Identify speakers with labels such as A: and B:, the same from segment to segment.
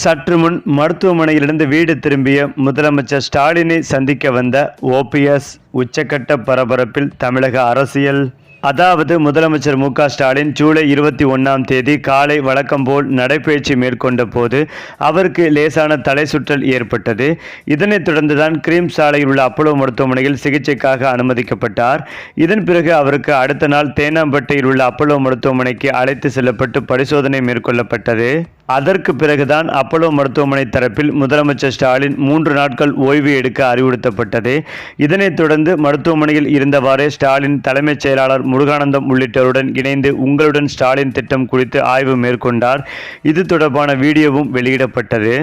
A: சற்று முன் மருத்துவமனையிலிருந்து வீடு திரும்பிய முதலமைச்சர் ஸ்டாலினை சந்திக்க வந்த ஓபிஎஸ் உச்சக்கட்ட பரபரப்பில் தமிழக அரசியல். அதாவது முதலமைச்சர் மு ஸ்டாலின் ஜூலை இருபத்தி ஒன்றாம் தேதி காலை வழக்கம் போல் நடைபயிற்சி மேற்கொண்ட போது அவருக்கு லேசான தலை சுற்றல் ஏற்பட்டது. இதனைத் தொடர்ந்துதான் கிரீம் சாலையில் உள்ள அப்போலோ மருத்துவமனையில் சிகிச்சைக்காக அனுமதிக்கப்பட்டார். இதன் பிறகு அவருக்கு அடுத்த நாள் தேனாம்பேட்டையில் உள்ள அப்போலோ மருத்துவமனைக்கு அழைத்து செல்லப்பட்டு பரிசோதனை மேற்கொள்ளப்பட்டது. அதற்கு பிறகுதான் அப்போலோ மருத்துவமனை தரப்பில் முதலமைச்சர் ஸ்டாலின் மூன்று நாட்கள் ஓய்வு எடுக்க அறிவுறுத்தப்பட்டது. இதனைத் தொடர்ந்து மருத்துவமனையில் இருந்தவாறே ஸ்டாலின் தலைமைச் செயலாளர் முருகானந்தம் உள்ளிட்டோருடன் இணைந்து உங்களுடன் ஸ்டாலின் திட்டம் குறித்து ஆய்வு மேற்கொண்டார். இது தொடர்பான வீடியோவும் வெளியிடப்பட்டது.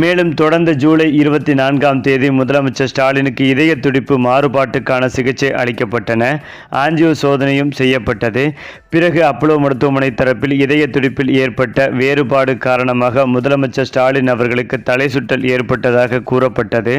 A: மேலும் தொடர்ந்து ஜூலை இருபத்தி நான்காம் தேதி முதலமைச்சர் ஸ்டாலினுக்கு இதய துடிப்பு மாறுபாட்டுக்கான சிகிச்சை அளிக்கப்பட்டன. ஆஞ்சியோ சோதனையும் செய்யப்பட்டது. பிறகு அப்போலோ மருத்துவமனை தரப்பில் இதய துடிப்பில் ஏற்பட்ட வேறுபாடு காரணமாக முதலமைச்சர் ஸ்டாலின் அவர்களுக்கு தலை சுற்றல் ஏற்பட்டதாக கூறப்பட்டது.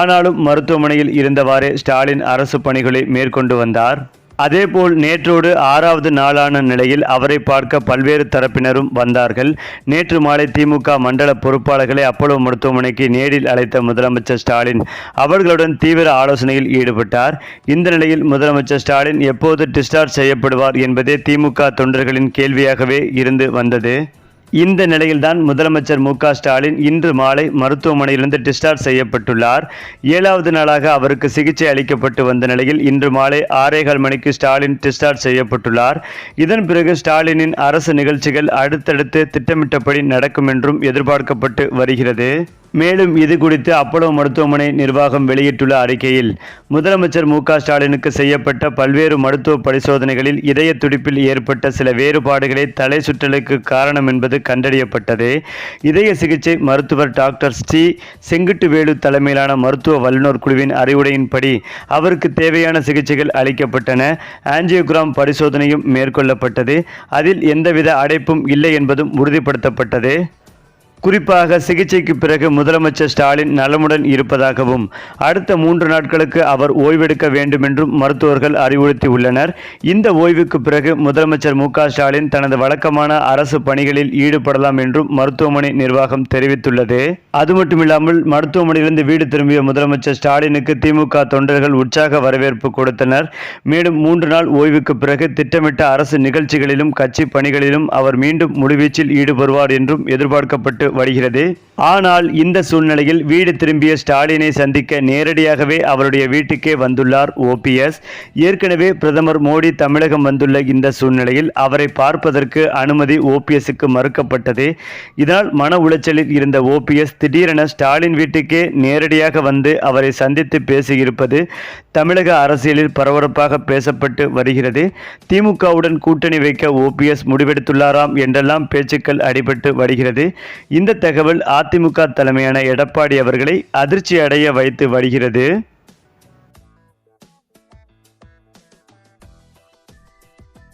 A: ஆனாலும் மருத்துவமனையில் இருந்தவாறே ஸ்டாலின் அரசு பணிகளை மேற்கொண்டு வந்தார். அதேபோல் நேற்றோடு ஆறாவது நாளான நிலையில் அவரை பார்க்க பல்வேறு தரப்பினரும் வந்தார்கள். நேற்று மாலை திமுக மண்டல பொறுப்பாளர்களை அப்போலோ மருத்துவமனைக்கு நேரில் அழைத்த முதலமைச்சர் ஸ்டாலின் அவர்களுடன் தீவிர ஆலோசனையில் ஈடுபட்டார். இந்த நிலையில் முதலமைச்சர் ஸ்டாலின் எப்போது டிஸ்சார்ஜ் செய்யப்படுவார் என்பதே திமுக தொண்டர்களின் கேள்வியாகவே இருந்து வந்தது. இந்த நிலையில்தான் முதலமைச்சர் மு க ஸ்டாலின் இன்று மாலை மருத்துவமனையிலிருந்து டிஸ்சார்ஜ் செய்யப்பட்டுள்ளார். ஏழாவது நாளாக அவருக்கு சிகிச்சை அளிக்கப்பட்டு வந்த நிலையில் இன்று மாலை ஆறேகால் மணிக்கு ஸ்டாலின் டிஸ்சார்ஜ் செய்யப்பட்டுள்ளார். இதன் பிறகு ஸ்டாலினின் அரசு நிகழ்ச்சிகள் அடுத்தடுத்து திட்டமிட்டபடி நடக்கும் என்றும் எதிர்பார்க்கப்பட்டு வருகிறது. மேலும் இது குறித்து அப்போலோ மருத்துவமனை நிர்வாகம் வெளியிட்டுள்ள அறிக்கையில் முதலமைச்சர் மு க ஸ்டாலினுக்கு செய்யப்பட்ட பல்வேறு மருத்துவ பரிசோதனைகளில் இதய துடிப்பில் ஏற்பட்ட சில வேறுபாடுகளே தலை சுற்றலுக்கு காரணம் என்பது கண்டறியப்பட்டது. இதய சிகிச்சை மருத்துவர் டாக்டர் ஸ்ரீ செங்குட்டுவேலு தலைமையிலான மருத்துவ வல்லுநர் குழுவின் அறிவுரையின்படி அவருக்கு தேவையான சிகிச்சைகள் அளிக்கப்பட்டன. ஆஞ்சியோகிராம் பரிசோதனையும் மேற்கொள்ளப்பட்டது. அதில் எந்தவித அடைப்பும் இல்லை என்பதும் உறுதிப்படுத்தப்பட்டது. குறிப்பாக சிகிச்சைக்கு பிறகு முதலமைச்சர் ஸ்டாலின் நலமுடன் இருப்பதாகவும் அடுத்த மூன்று நாட்களுக்கு அவர் ஓய்வெடுக்க வேண்டும் என்றும் மருத்துவர்கள் அறிவுறுத்தியுள்ளனர். இந்த ஓய்வுக்கு பிறகு முதலமைச்சர் மு ஸ்டாலின் தனது வழக்கமான அரசு பணிகளில் ஈடுபடலாம் என்றும் மருத்துவமனை நிர்வாகம் தெரிவித்துள்ளது. அது மட்டுமில்லாமல் மருத்துவமனையிலிருந்து வீடு திரும்பிய முதலமைச்சர் ஸ்டாலினுக்கு திமுக தொண்டர்கள் உற்சாக வரவேற்பு கொடுத்தனர். மேலும் மூன்று நாள் ஓய்வுக்கு பிறகு திட்டமிட்ட அரசு நிகழ்ச்சிகளிலும் கட்சி பணிகளிலும் அவர் மீண்டும் முழுவீச்சில் ஈடுபடுவார் என்றும் எதிர்பார்க்கப்பட்டு வருகிறது. ஆனால் இந்த சூழ்நிலையில் வீடு திரும்பிய ஸ்டாலினை சந்திக்க நேரடியாகவே அவருடைய வீட்டுக்கே வந்துள்ளார் ஓபிஎஸ் ஏற்கனவே பிரதமர் மோடி தமிழகம் வந்துள்ள இந்த சூழ்நிலையில் அவரை பார்ப்பதற்கு அனுமதி ஓபிஎஸ்க்கு மறுக்கப்பட்டது. இதனால் மன உளைச்சலில் இருந்த ஓபிஎஸ் திடீரென ஸ்டாலின் வீட்டுக்கே நேரடியாக வந்து அவரை சந்தித்து பேசியிருப்பது தமிழக அரசியலில் பரபரப்பாக பேசப்பட்டு வருகிறது. திமுகவுடன் கூட்டணி வைக்க ஓபிஎஸ் முடிவெடுத்துள்ளாராம் என்றெல்லாம் பேச்சுக்கள் அடிபட்டு வருகிறது. இந்த தகவல் அதிமுக தலைமையான எடப்பாடி அவர்களை அதிர்ச்சி அடைய வைத்து வருகிறது.